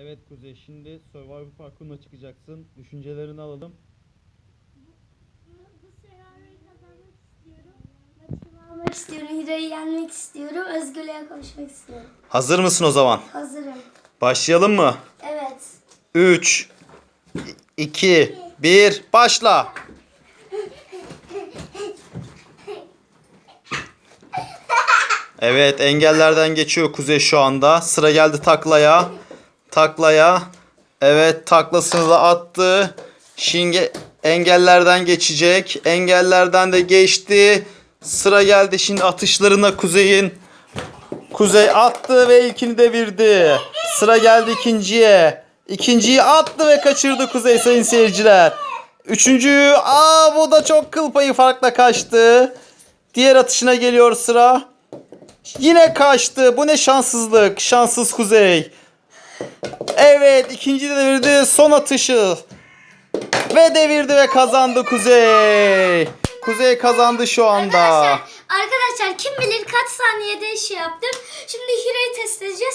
Evet Kuzey şimdi Survivor Parkur'una çıkacaksın. Düşüncelerini alalım. Bu senaryoyu kazanmak istiyorum. Maçımı almak istiyorum. Hira'yı yenmek istiyorum. Özgürlüğe koşmak istiyorum. Hazır mısın o zaman? Hazırım. Başlayalım mı? Evet. 3 2 1 başla. Evet engellerden geçiyor Kuzey şu anda. Sıra geldi taklaya. Taklaya. Evet taklasını da attı. Şimdi engellerden geçecek. Engellerden de geçti. Sıra geldi şimdi atışlarına Kuzey'in. Kuzey attı ve ilkini devirdi. Sıra geldi ikinciye. İkinciyi attı ve kaçırdı Kuzey sayın seyirciler. Üçüncüyü aa bu da çok kıl payı farkla kaçtı. Diğer atışına geliyor sıra. Yine kaçtı. Bu ne şanssızlık. Şanssız Kuzey. Evet ikinci de devirdi. Son atışı. Ve devirdi ve kazandı Kuzey. Kuzey kazandı şu anda. Arkadaşlar, arkadaşlar kim bilir kaç saniyede şey yaptım. Şimdi Hira'yı test edeceğiz.